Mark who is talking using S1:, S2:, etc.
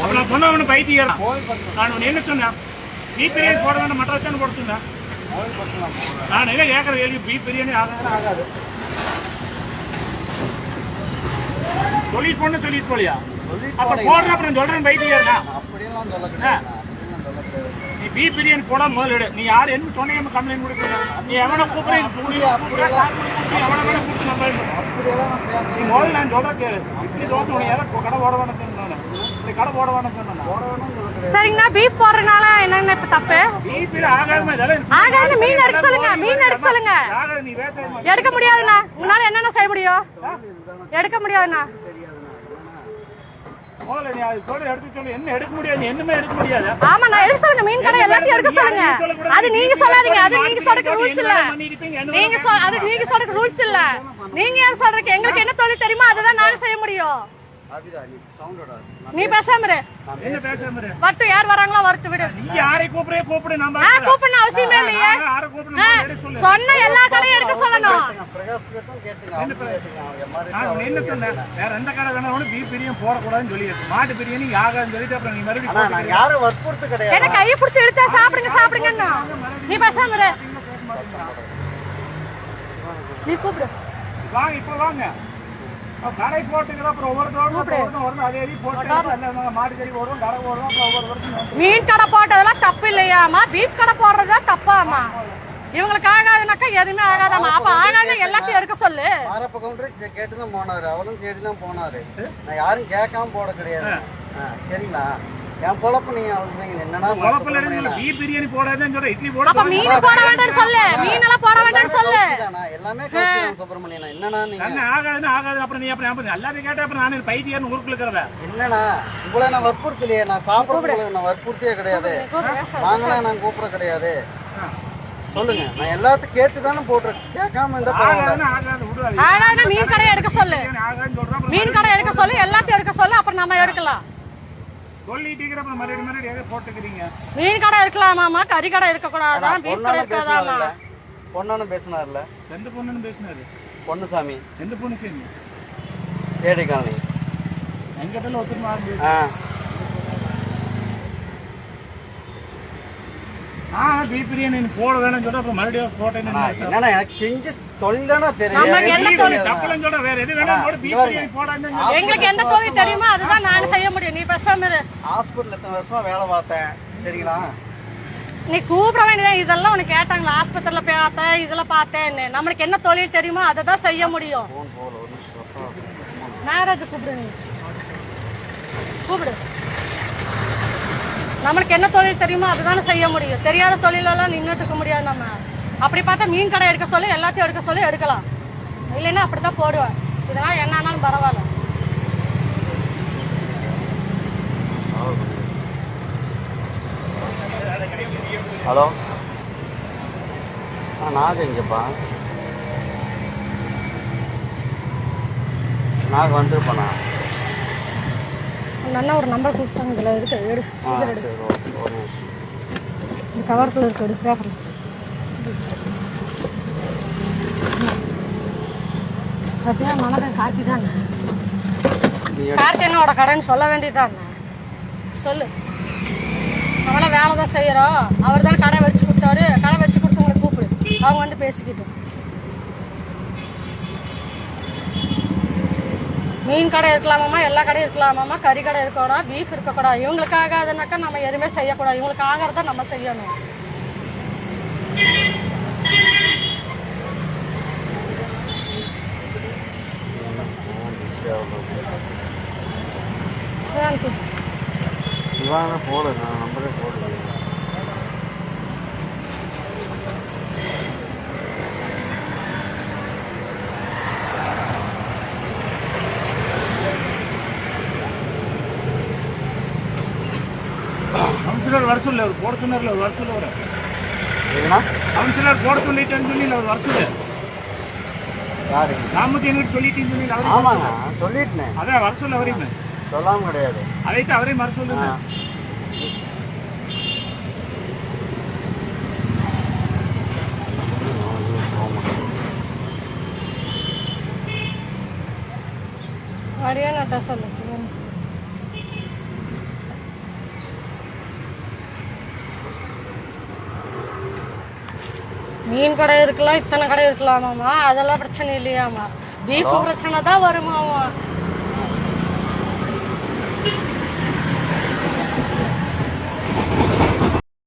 S1: பைத்தியம்
S2: கோயில் பக்கம்
S1: நான் என்ன சொன்னேன்? பீப் பிரியாணி போட வேண்டாம் மற்ற வச்சானு போட சொன்னேன்
S2: கோயில் பக்கம் நான்
S1: நான் என்ன கேட்கற கேள்வி? பீப் பிரியாணி ஆகாது ஆகாது. சொல்லிட்டு போன சொல்லிட்டு போலியா? அப்ப. போடுற அப்புறம் சொல்றேன் பைத்தியம்
S2: அப்படியெல்லாம் சொல்ல
S1: நீ பீப் பிரியாணி போட முதல்ல எடு. நீ யார்? என்ன சொன்னீங்க கம்ப்ளைண்ட் கொடுக்குற நீ எவனை கூப்பிடுற எவனை வேணா கூப்பிட்டு நீ முதல்ல நான் சொல்ற கேளு. இப்படி தோசை உனக்கு யாரும் கடை போட வேணாம்.
S3: சரிங்கண்ணா பீப் போடுறதுனால என்னங்க இப்ப தப்பு? ஆகாது, மீன் எடுக்க சொல்லுங்க, மீன் எடுக்க சொல்லுங்க. எடுக்க முடியாதுண்ணா. உன்னால என்னென்ன செய்ய முடியும்? எடுக்க முடியாதுண்ணா.
S1: என்ன எடுக்க
S3: சொல்லுங்க மீன் கடை எல்லாத்தையும் எடுக்க சொல்லுங்க. அது நீங்க சொல்லாதீங்க அது நீங்க சொல்றதுக்கு ரூல்ஸ் இல்ல. நீங்க அது நீங்க சொல்றதுக்கு ரூல்ஸ் இல்ல. நீங்க ஏன் சொல்றதுக்கு எங்களுக்கு என்ன தொழில் தெரியுமோ அதுதான் நாங்க செய்ய முடியும்.
S2: நீ
S3: பேசாம
S1: என்ன பேசாம இரு.
S3: வரட்டும் யார் வராங்களோ வரட்டு விடு.
S1: நீ யாரை கூப்பிடுறே கூப்பிடு நம்ம
S3: ஆ கூப்பிடணும் அவசியமே இல்லையே.
S1: யாரை கூப்பிடணும்
S3: சொன்ன எல்லா கடையும் எடுக்க சொல்லணும்.
S2: பிரகாஷ் கிட்டும் கேட்டுங்க அவங்க கேட்டுங்க அவங்க மாதிரி
S1: நான் உன்னை என்ன சொன்னேன்? வேற எந்த கடை வேணாலும் பீப் பிரியாணி போடக்கூடாதுன்னு சொல்லிடுச்சு மாட்டு பிரியாணி ஆகாதுன்னு சொல்லிட்டு அப்புறம் நீ மறுபடியும்
S2: நான் யாரும் வற்புறுத்து கிடையாது.
S3: என்ன கையை பிடிச்சி இழுத்தா சாப்பிடுங்க சாப்பிடுங்கன்னு. நீ பேசாம இரு. நீ கூப்பிடு.
S1: வாங்க இப்போ வாங்க. கடை போட்டுக்கிற அப்புறம் ஒவ்வொரு தோட்டம் வரணும் அதே போட்டு எல்லாம் மாட்டு கறி போடுவோம் கடை போடுவோம் அப்புறம் ஒவ்வொரு
S3: மீன் கடை போட்டதெல்லாம் தப்பு இல்லையாமா பீஃப் கடை போடுறதா தப்பாமா இவங்களுக்கு ஆகாதுனாக்கா எதுவுமே ஆகாதாமா அப்ப ஆகாது எல்லாத்தையும் எடுக்க சொல்லு.
S2: மாரப்ப கவுண்டர் கேட்டு தான் போனாரு. அவரும் சரி தான் போனாரு. நான் யாரும் கேட்காம போட கிடையாது. சரிங்களா? என் பொழப்பு நீங்க அவங்க என்னன்னா
S1: குழப்பில் இருந்து பீப் பிரியாணி போடாதுன்னு சொல்ற இட்லி போட
S3: அப்ப மீன் போட வேண்டாம்னு சொல்லு. மீன் எல்லாம் போட வேண்டாம்னு சொல்லு.
S2: தானா எல்லாமே கவுச்சி சுப்பிரமணியன்? என்னன்னா நீங்க?
S1: என்ன ஆகாதுன்னு ஆகாது. அப்புறம் நீ அப்புறம் அப்புறம் எல்லாத்தையும் கேட்டா அப்புறம் நான் பைத்தியார்னு ஊருக்குள்ள இருக்கிறவன்
S2: என்னண்ணா உங்களை நான் வற்புறுத்தலையே. நான் சாப்பிட்றதுக்கு நான் வற்புறுத்தியே கிடையாது. வாங்கலாம் நான் கூப்பிட கிடையாது. சொல்லுங்க. நான் எல்லாத்தையும் கேட்டு தானே கேட்காம பரவாயில்ல.
S1: ஆகாதுன்னு
S3: மீன் கடை எடுக்க சொல்லு.
S1: ஆகாதுன்னு சொல்றான் அப்புறம்
S3: மீன் கடை எடுக்க சொல்லு. எல்லாத்தையும் எடுக்க சொல்லு. அப்புறம் நம்ம எடுக்கலாம்.
S1: சொல்லிட்டு இருக்கிற அப்புறம் மறுபடியும் போட்டுக்கிறீங்க.
S3: மீன் கடை எடுக்கலாமாமா கறி கடை இருக்க கூடாதான் பீஃப் கடை இருக்காதாமா
S2: பேசினார்ல பொண்ணானும் பேசினார்ல
S1: எந்த பொண்ணுன்னு பேசினாரு?
S2: பொண்ணுசாமி.
S1: எந்த பொண்ணு சரி
S2: ஏடி காலனி
S1: எங்கிட்ட ஒத்துமா
S2: ஆ.
S1: ஆ பீப் பிரியாணி நீ போட வேணும்னு சொல்ற அப்புறம் மறுபடியும் போட்டேன்னு
S2: என்னண்ணா எனக்கு செஞ்ச தொழில் தானே தெரியும்
S3: எங்களுக்கு எந்த தொழில் தெரியுமோ அதுதான் நாங்க செய்ய முடியும். நீ பேசாம இரு.
S2: ஹாஸ்பிட்டல் எத்தனை வருஷமா வேலை பார்த்தேன் சரிங்களா?
S3: நீ கூப்பிட வேண்டியதான் இதெல்லாம் உனக்கு கேட்டாங்களா? ஆஸ்பத்திரியில பார்த்தேன் இதுல பார்த்தேன்னு. நம்மளுக்கு என்ன தொழில் தெரியுமோ அதை தான் செய்ய முடியும். நாகராஜ் கூப்பிடு நீ. கூப்பிடு. நம்மளுக்கு என்ன தொழில் தெரியுமோ அதுதானே செய்ய முடியும். தெரியாத தொழிலெல்லாம் நின்றுட்டு இருக்க முடியாது நம்ம. அப்படி பார்த்தா மீன் கடை எடுக்க சொல்லி எல்லாத்தையும் எடுக்க சொல்லி எடுக்கலாம். இல்லைன்னா அப்படித்தான் போடுவேன். இதெல்லாம் என்ன ஆனாலும் பரவாயில்ல.
S2: ஹலோ. ஆ நாக எங்கப்பா நாக வந்திருப்பானா?
S3: அந்த அண்ணா ஒரு நம்பர் கொடுத்தாங்க இதில் எடுக்க எடு
S2: நிமிஷம்.
S3: இந்த கவருக்குள்ள இருக்கு எடு பேப்பர்ல சத்யா மனதன் கார்த்தி தானே.
S2: நீ
S3: கார்த்தி என்னோட கடைன்னு சொல்ல வேண்டியதானே சொல்லு. அவளை வேலை தான் செய்யறோம் அவர் தான் கடை வச்சு கொடுத்தாரு. கடை வச்சு கொடுத்தவங்களை கூப்பிடு. அவங்க வந்து பேசிக்கிட்டோம் மீன் கடை இருக்கலாமாம்மா? எல்லா கடையும் இருக்கலாமாம்மா? கறி கடை இருக்கக்கூடாது பீஃப் இருக்கக்கூடாது இவங்களுக்கு ஆகாதுனாக்கா நம்ம எதுவுமே செய்யக்கூடாது. இவங்களுக்கு ஆகிறத நம்ம செய்யணும்.
S2: சிவான போடு நான் நம்பரே
S1: கவுன்சிலர் வர சொல்லு அவர் போட சொன்னார்ல வர சொல்ல
S2: எதுனா
S1: கவுன்சிலர் போட சொல்லிட்டேன்னு சொல்லி அவர் வர சொல்லு
S2: யாரு
S1: எங்கிட்ட சொல்லிட்டேன்னு சொல்லி அவரே
S2: ஆமாங்க சொல்லிட்டேனே.
S1: அதான் வர சொல்ல அவரையுமே
S2: சொல்லாம கிடையாது.
S1: அதைத்து அவரே வர சொல்லுங்க
S2: ஆ.
S3: வடியா நட்டா சொல்லு சிவன் மீன் கடை இருக்கலாம் இத்தனை கடை இருக்கலாமாமா அதெல்லாம் பிரச்சனை இல்லையாமா பீஃப் பிரச்சனை தான் வருமாமா